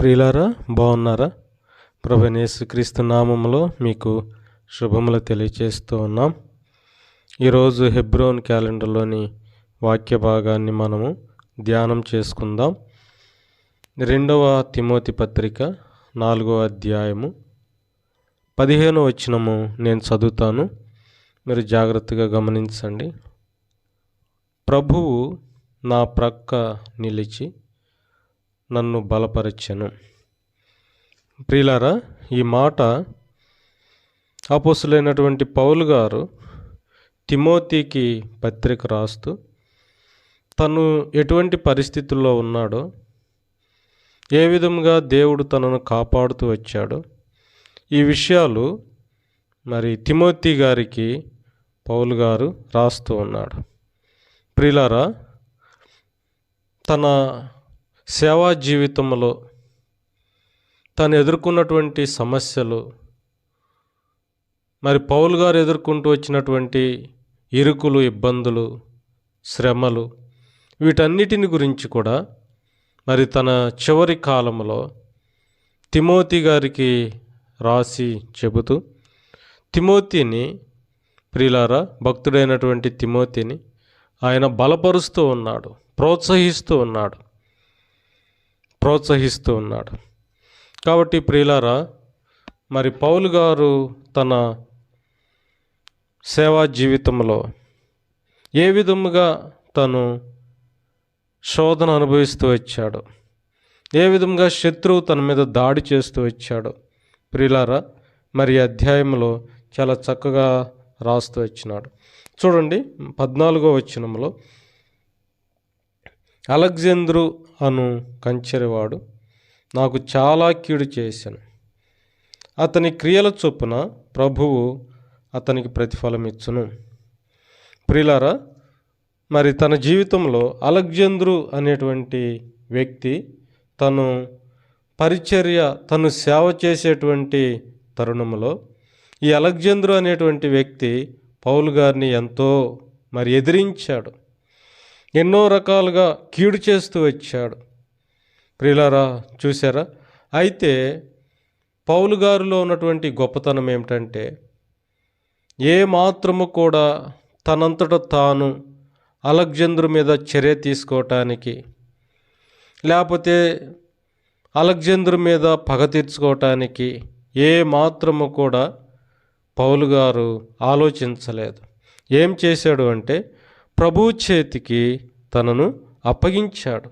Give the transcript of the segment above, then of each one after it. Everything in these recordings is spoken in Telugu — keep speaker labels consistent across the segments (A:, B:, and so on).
A: ప్రియులారా బాగున్నారా? ప్రభనేసుక్రీస్తు నామములో మీకు శుభములు తెలియచేస్తూ ఉన్నాం. ఈరోజు హెబ్రోన్ క్యాలెండర్లోని వాక్య భాగాన్ని మనము ధ్యానం చేసుకుందాం. రెండవ తిమోతి పత్రిక నాలుగవ అధ్యాయము పదిహేను వచనము నేను చదువుతాను. మీరు జాగ్రత్తగా గమనించండి. ప్రభువు నా ప్రక్క నిలిచి నన్ను బలపరచెను. ప్రియులారా ఈ మాట అపోసులైనటువంటి పౌలు గారు తిమోతికి పత్రిక రాస్తూ తను ఎటువంటి పరిస్థితుల్లో ఉన్నాడో ఏ విధంగా దేవుడు తనను కాపాడుతూ వచ్చాడో ఈ విషయాలు మరి తిమోతి గారికి పౌలు గారు రాస్తూ ఉన్నాడు. ప్రిలారా తన సేవా జీవితంలో తను ఎదుర్కొన్నటువంటి సమస్యలు మరి పౌలు గారు ఎదుర్కొంటూ వచ్చినటువంటి ఇరుకులు ఇబ్బందులు శ్రమలు వీటన్నిటిని గురించి కూడా మరి తన చివరి కాలంలో తిమోతి గారికి రాసి చెబుతూ తిమోతిని ప్రియులారా భక్తుడైనటువంటి తిమోతిని ఆయన బలపరుస్తూ ఉన్నాడు ప్రోత్సహిస్తూ ఉన్నాడు. ప్రోత్సహిస్తూ ఉన్నాడు. కాబట్టి ప్రియులారా మరి పౌలు గారు తన సేవా జీవితంలో ఏ విధముగా తను శోధన అనుభవిస్తూ వచ్చాడు? ఏ విధంగా శత్రువు తన మీద దాడి చేస్తూ వచ్చాడు? ప్రియులారా మరి అధ్యాయంలో చాలా చక్కగా రాస్తూ వచ్చినాడు. చూడండి పద్నాలుగో వచ్చినంలో అలెగ్జాంద్రు అను కంచెరివాడు నాకు చాలా కీడు చేశాను. అతని క్రియల చొప్పున ప్రభువు అతనికి ప్రతిఫలం ఇచ్చును ప్రిలారా మరి తన జీవితంలో అలెగ్జాంద్రు అనేటువంటి వ్యక్తి తను పరిచర్య తను సేవ చేసేటువంటి తరుణంలో ఈ అలెగ్జాంద్రు అనేటువంటి వ్యక్తి పౌలు గారిని ఎంతో మరి ఎదిరించాడు. ఎన్నో రకాలుగా కీడు చేస్తూ వచ్చాడు. ప్రియులారా చూసారా అయితే పౌలు గారిలో ఉన్నటువంటి గొప్పతనం ఏమిటంటే ఏ మాత్రము కూడా తనంతట తాను అలెగ్జాంద్రు మీద చర్య తీసుకోవటానికి లేకపోతే అలెగ్జాంద్రు మీద పగ తీర్చుకోవటానికి ఏ మాత్రము కూడా పౌలు గారు ఆలోచించలేదు. ఏం చేశాడు అంటే ప్రభు చేతికి తనను అప్పగించాడు.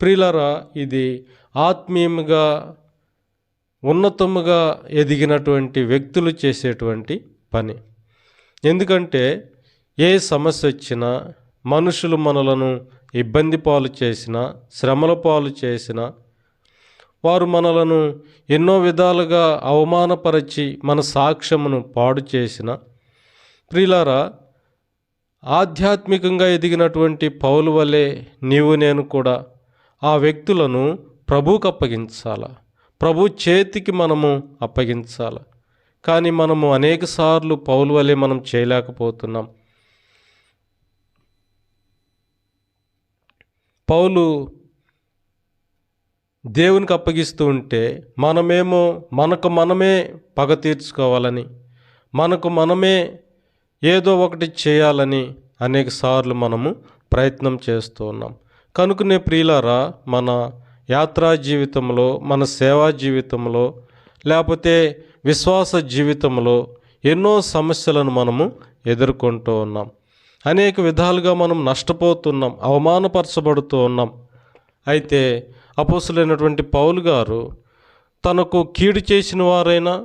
A: ప్రిలరా ఇది ఆత్మీయంగా ఉన్నతముగా ఎదిగినటువంటి వ్యక్తులు చేసేటువంటి పని. ఎందుకంటే ఏ సమస్య వచ్చినా మనుషులు మనలను ఇబ్బంది పాలు చేసినా శ్రమల పాలు చేసినా వారు మనలను ఎన్నో విధాలుగా అవమానపరచి మన సాక్ష్యమును పాడు చేసిన ప్రిలారా ఆధ్యాత్మికంగా ఎదిగినటువంటి పౌలు వలె నీవు నేను కూడా ఆ వ్యక్తులను ప్రభువుకు అప్పగించాల? ప్రభు చేతికి మనము అప్పగించాల? కానీ మనము అనేక సార్లు పౌలు వలె మనం చేయలేకపోతున్నాం. పౌలు దేవునికి అప్పగిస్తూ ఉంటే మనమేమో మనకు మనమే పగ తీర్చుకోవాలని మనకు మనమే ఏదో ఒకటి చేయాలని అనేక సార్లు మనము ప్రయత్నం చేస్తూ ఉన్నాం. కనుకనే ప్రియులారా మన యాత్రా జీవితంలో మన సేవా జీవితంలో లేకపోతే విశ్వాస జీవితంలో ఎన్నో సమస్యలను మనము ఎదుర్కొంటూ ఉన్నాం. అనేక విధాలుగా మనం నష్టపోతున్నాం అవమానపరచబడుతూ ఉన్నాం. అయితే అపోసులైనటువంటి పౌలు గారు తనకు కీడు చేసిన వారైనా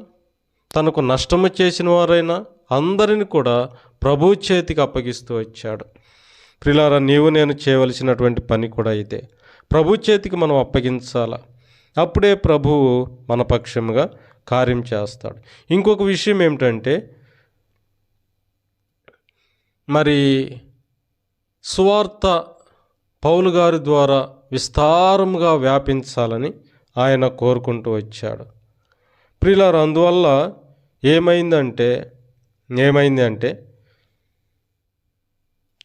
A: తనకు నష్టము చేసిన వారైనా అందరిని కూడా ప్రభు చేతికి అప్పగిస్తూ వచ్చాడు. ప్రిలారా నీవు నేను చేయవలసినటువంటి పని కూడా ఇదే. ప్రభు చేతికి మనం అప్పగించాల? అప్పుడే ప్రభువు మన పక్షంగా కార్యం చేస్తాడు. ఇంకొక విషయం ఏమిటంటే మరి సువార్త పౌలు గారి ద్వారా విస్తారముగా వ్యాపించాలని ఆయన కోరుకుంటూ వచ్చాడు. ప్రియులారు అందువల్ల ఏమైందంటే ఏమైంది అంటే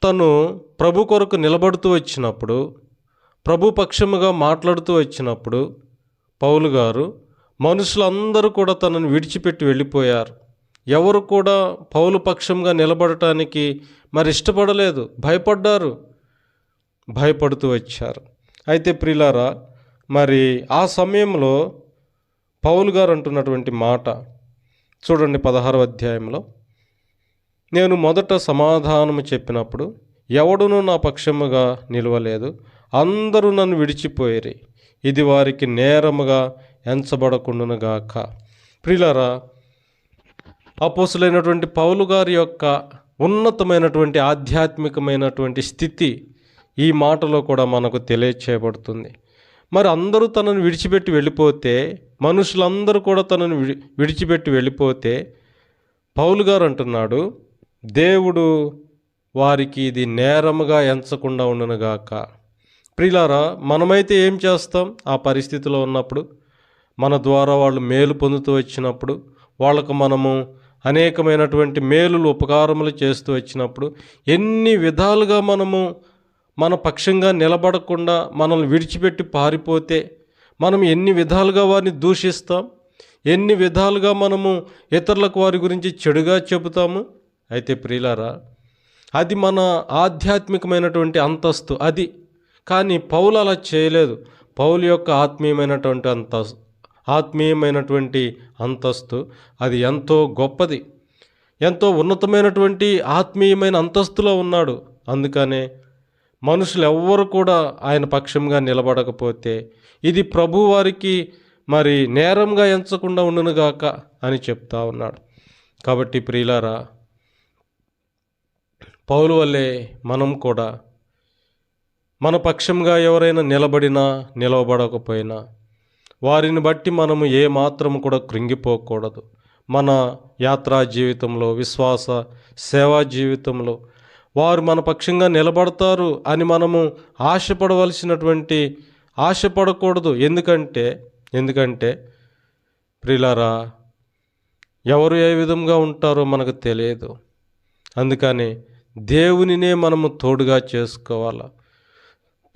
A: తను ప్రభు కొరకు నిలబడుతూ వచ్చినప్పుడు ప్రభు పక్షముగా మాట్లాడుతూ వచ్చినప్పుడు పౌలు గారు మనుషులందరూ కూడా తనను విడిచిపెట్టి వెళ్ళిపోయారు. ఎవరు కూడా పౌలు పక్షంగా నిలబడటానికి మరి ఇష్టపడలేదు భయపడ్డారు భయపడుతూ వచ్చారు. అయితే ప్రిలారా మరి ఆ సమయంలో పౌలు గారు అంటున్నటువంటి మాట చూడండి పదహారవ అధ్యాయంలో. నేను మొదట సమాధానము చెప్పినప్పుడు ఎవడునూ నా పక్షముగా నిలవలేదు. అందరూ నన్ను విడిచిపోయిరి. ఇది వారికి నేరముగా ఎంచబడకుండునగాక. ప్రిలరా అపోసులైనటువంటి పౌలు గారి యొక్క ఉన్నతమైనటువంటి ఆధ్యాత్మికమైనటువంటి స్థితి ఈ మాటలో కూడా మనకు తెలియచేయబడుతుంది. మరి అందరూ తనను విడిచిపెట్టి వెళ్ళిపోతే మనుషులందరూ కూడా తనను విడి విడిచిపెట్టి వెళ్ళిపోతే పౌలు గారు అంటున్నాడు దేవుడు వారికి ఇది నేరముగా ఎంచకుండా ఉండనుగాక ప్రిలారా మనమైతే ఏం చేస్తాం? ఆ పరిస్థితిలో ఉన్నప్పుడు మన ద్వారా వాళ్ళు మేలు పొందుతూ వచ్చినప్పుడు వాళ్ళకు మనము అనేకమైనటువంటి మేలులు ఉపకారములు చేస్తూ వచ్చినప్పుడు ఎన్ని విధాలుగా మనము మన పక్షంగా నిలబడకుండా మనల్ని విడిచిపెట్టి పారిపోతే మనం ఎన్ని విధాలుగా వారిని దూషిస్తాం? ఎన్ని విధాలుగా మనము ఇతరులకు వారి గురించి చెడుగా చెబుతాము? అయితే ప్రియులారా అది మన ఆధ్యాత్మికమైనటువంటి అంతస్తు అది. కానీ పౌలు అలా చేయలేదు. పౌలు యొక్క ఆత్మీయమైనటువంటి అంతస్తు ఆత్మీయమైనటువంటి అంతస్తు అది ఎంతో గొప్పది. ఎంతో ఉన్నతమైనటువంటి ఆత్మీయమైన అంతస్తులో ఉన్నాడు. అందుకనే మనుషులు ఎవ్వరు కూడా ఆయన పక్షంగా నిలబడకపోతే ఇది ప్రభు వారికి మరి నేరంగా ఎంచకుండా ఉండునుగాక అని చెప్తా ఉన్నాడు. కాబట్టి ప్రియులారా పౌలు వల్లే మనం కూడా మన పక్షంగా ఎవరైనా నిలబడినా నిలవబడకపోయినా వారిని బట్టి మనము ఏ మాత్రం కూడా కృంగిపోకూడదు. మన యాత్రా జీవితంలో విశ్వాస సేవా జీవితంలో వారు మన పక్షంగా నిలబడతారు అని మనము ఆశపడవలసినటువంటి ఆశపడకూడదు. ఎందుకంటే ఎందుకంటే ప్రిలారా ఎవరు ఏ విధంగా ఉంటారో మనకు తెలియదు. అందుకని దేవునినే మనము తోడుగా చేసుకోవాలా?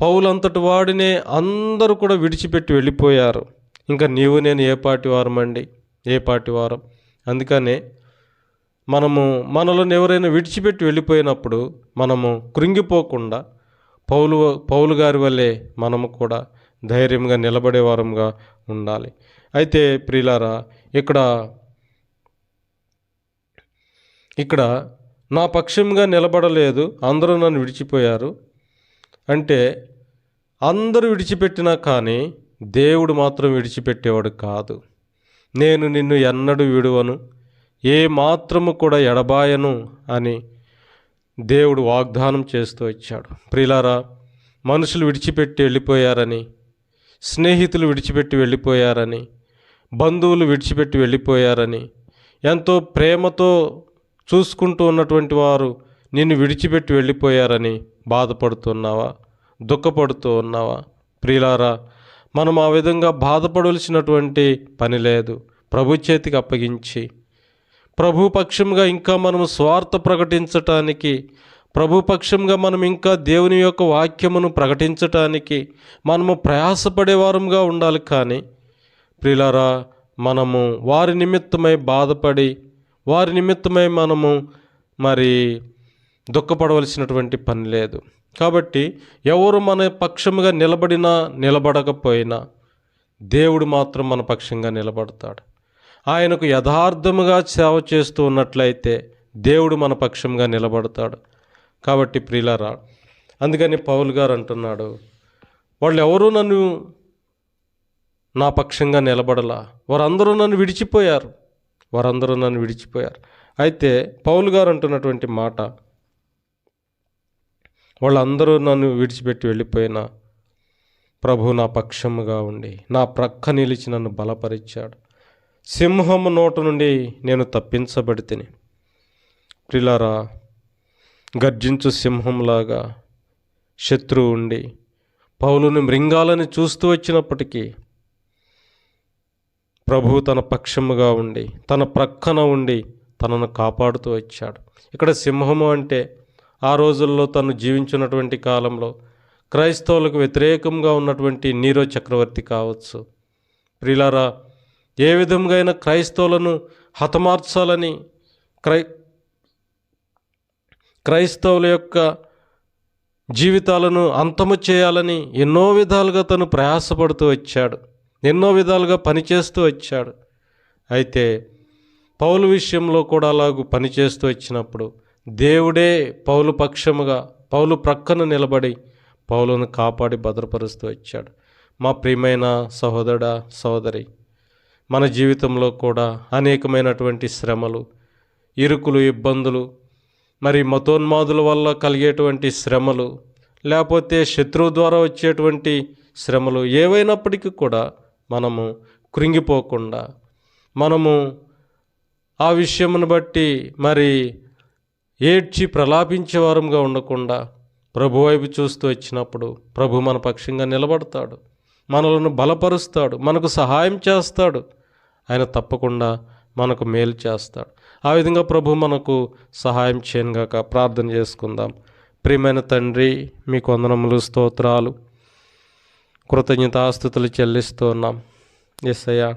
A: పౌలంతటి వాడినే అందరూ కూడా విడిచిపెట్టి వెళ్ళిపోయారు. ఇంకా నీవు నేను ఏ పాటి వారమండి? ఏ పాటి వారం? అందుకనే మనము మనలో ఎవరైనా విడిచిపెట్టి వెళ్ళిపోయినప్పుడు మనము కృంగిపోకుండా పౌలు పౌలు గారి వల్లే మనము కూడా ధైర్యంగా నిలబడేవారంగా ఉండాలి. అయితే ప్రియులారా ఇక్కడ ఇక్కడ నా పక్షంగా నిలబడలేదు అందరూ నన్ను విడిచిపోయారు. అంటే అందరూ విడిచిపెట్టినా కానీ దేవుడు మాత్రం విడిచిపెట్టేవాడు కాదు. నేను నిన్ను ఎన్నడూ విడువను ఏ మాత్రము కూడా ఎడబాయను అని దేవుడు వాగ్దానం చేస్తూ వచ్చాడు. ప్రిలారా మనుషులు విడిచిపెట్టి వెళ్ళిపోయారని స్నేహితులు విడిచిపెట్టి వెళ్ళిపోయారని బంధువులు విడిచిపెట్టి వెళ్ళిపోయారని ఎంతో ప్రేమతో చూసుకుంటూ ఉన్నటువంటి వారు నిన్ను విడిచిపెట్టి వెళ్ళిపోయారని బాధపడుతున్నావా? దుఃఖపడుతూ ఉన్నావా? ప్రియులారా మనం ఆ విధంగా బాధపడవలసినటువంటి పని లేదు. ప్రభు చేతికి అప్పగించి ప్రభుపక్షంగా ఇంకా మనం స్వార్థ ప్రకటించటానికి ప్రభుపక్షంగా మనం ఇంకా దేవుని యొక్క వాక్యమును ప్రకటించటానికి మనము ప్రయాసపడే వారంగా ఉండాలి కానీ ప్రిలారా మనము వారి నిమిత్తమై బాధపడి వారి నిమిత్తమై మనము మరి దుఃఖపడవలసినటువంటి పని లేదు. కాబట్టి ఎవరు మన పక్షముగా నిలబడినా నిలబడకపోయినా దేవుడు మాత్రం మన పక్షంగా నిలబడతాడు. ఆయనకు యథార్థముగా సేవ చేస్తూ ఉన్నట్లయితే దేవుడు మన పక్షంగా నిలబడతాడు. కాబట్టి ప్రియులరా అందుకని పౌల్ గారు అంటున్నాడు వాళ్ళు ఎవరు నన్ను నా పక్షంగా నిలబడలా? వారందరూ నన్ను విడిచిపోయారు. వారందరూ నన్ను విడిచిపోయారు. అయితే పౌలు గారు అంటున్నటువంటి మాట వాళ్ళందరూ నన్ను విడిచిపెట్టి వెళ్ళిపోయినా ప్రభు నా పక్షముగా ఉండి నా ప్రక్క నిలిచి నన్ను బలపరిచాడు. సింహము నోట నుండి నేను తప్పించబడి తిని ప్రిలారా గర్జించు సింహంలాగా శత్రువు ఉండి పౌలుని మృంగాలని చూస్తూ వచ్చినప్పటికీ ప్రభు తన పక్షముగా ఉండి తన ప్రక్కన ఉండి తనను కాపాడుతూ వచ్చాడు. ఇక్కడ సింహము అంటే ఆ రోజుల్లో తను జీవించినటువంటి కాలంలో క్రైస్తవులకు వ్యతిరేకంగా ఉన్నటువంటి నీరో చక్రవర్తి కావచ్చు. ప్రిలారా ఏ విధంగా అయినా క్రైస్తవులను హతమార్చాలని క్రై క్రైస్తవుల యొక్క జీవితాలను అంతము చేయాలని ఎన్నో విధాలుగా తను ప్రయాసపడుతూ వచ్చాడు. ఎన్నో విధాలుగా పనిచేస్తూ వచ్చాడు. అయితే పౌలు విషయంలో కూడా అలాగూ పనిచేస్తూ వచ్చినప్పుడు దేవుడే పౌలు పక్షముగా పౌలు ప్రక్కన నిలబడి పౌలును కాపాడి భద్రపరుస్తూ వచ్చాడు. మా ప్రియమైన సహోదరుడా సహోదరి మన జీవితంలో కూడా అనేకమైనటువంటి శ్రమలు ఇరుకులు ఇబ్బందులు మరి మతోన్మాదుల వల్ల కలిగేటువంటి శ్రమలు లేకపోతే శత్రువు ద్వారా వచ్చేటువంటి శ్రమలు ఏవైనప్పటికీ కూడా మనము కృంగిపోకుండా మనము ఆ విషయమును బట్టి మరి ఏడ్చి ప్రలాపించే వారంగా ఉండకుండా ప్రభు వైపు చూస్తూ వచ్చినప్పుడు ప్రభు మన పక్షంగా నిలబడతాడు మనలను బలపరుస్తాడు మనకు సహాయం చేస్తాడు. ఆయన తప్పకుండా మనకు మేలు చేస్తాడు. ఆ విధంగా ప్రభు మనకు సహాయం చేయనుగాక ప్రార్థన చేసుకుందాం. ప్రియమైన తండ్రి మీ కొందనములు స్తోత్రాలు. కృతజ్ఞతాస్థుతులు చెల్లిస్తూ ఉన్నాం ఎస్ అయ్యా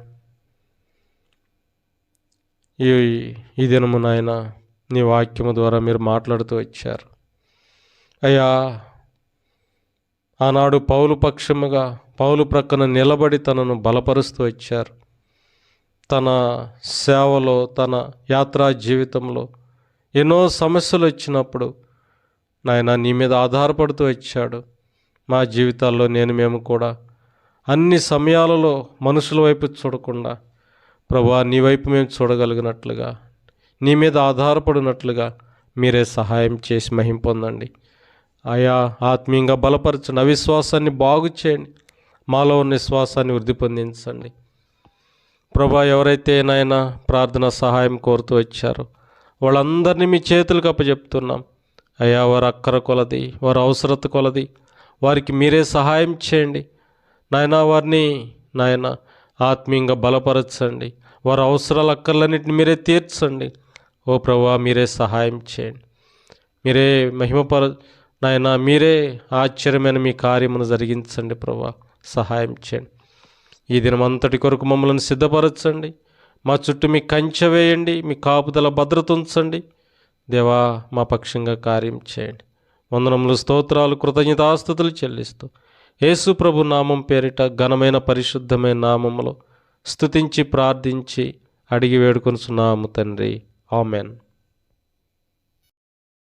A: ఈ ఈ దినము నాయన నీ వాక్యము ద్వారా మీరు మాట్లాడుతూ వచ్చారు. అయ్యా ఆనాడు పౌలు పక్షముగా పౌలు ప్రక్కన నిలబడి తనను బలపరుస్తూ వచ్చారు. తన సేవలో తన యాత్రా జీవితంలో ఎన్నో సమస్యలు వచ్చినప్పుడు నాయన నీ మీద ఆధారపడుతూ వచ్చాడు. మా జీవితాల్లో నేను మేము కూడా అన్ని సమయాలలో మనుషుల వైపు చూడకుండా ప్రభా నీ వైపు మేము చూడగలిగినట్లుగా నీ మీద ఆధారపడినట్లుగా మీరే సహాయం చేసి మహిం పొందండి. ఆయా ఆత్మీయంగా బలపరచండి అవిశ్వాసాన్ని బాగు చేయండి. మాలో ఉన్న విశ్వాసాన్ని వృద్ధి పొందించండి. ప్రభా ఎవరైతే నాయన ప్రార్థన సహాయం కోరుతూ వచ్చారో వాళ్ళందరినీ మీ చేతులకు అప్పచెప్తున్నాం. అయ్యా వారి అక్కర కొలది వారి అవసరత కొలది వారికి మీరే సహాయం చేయండి. నాయన వారిని నాయన ఆత్మీయంగా బలపరచండి. వారి అవసరాలు అక్కర్లన్నింటిని మీరే తీర్చండి. ఓ ప్రభా మీరే సహాయం చేయండి. మీరే మహిమపర నాయన మీరే ఆశ్చర్యమైన మీ కార్యమును జరిగించండి ప్రభా సహాయం చేయండి. ఈ దినమంతటి కొరకు మమ్మల్ని సిద్ధపరచండి. మా చుట్టూ మీ కంచె వేయండి. మీ కాపుదల భద్రత ఉంచండి. దేవా మా పక్షంగా కార్యం చేయండి. వందనములు స్తోత్రాలు కృతజ్ఞతాస్థుతులు చెల్లిస్తూ యేసు ప్రభు నామం పేరిట ఘనమైన పరిశుద్ధమైన నామములో స్తుతించి ప్రార్థించి అడిగి వేడుకొనుచున్నాము తండ్రి. ఆమెన్.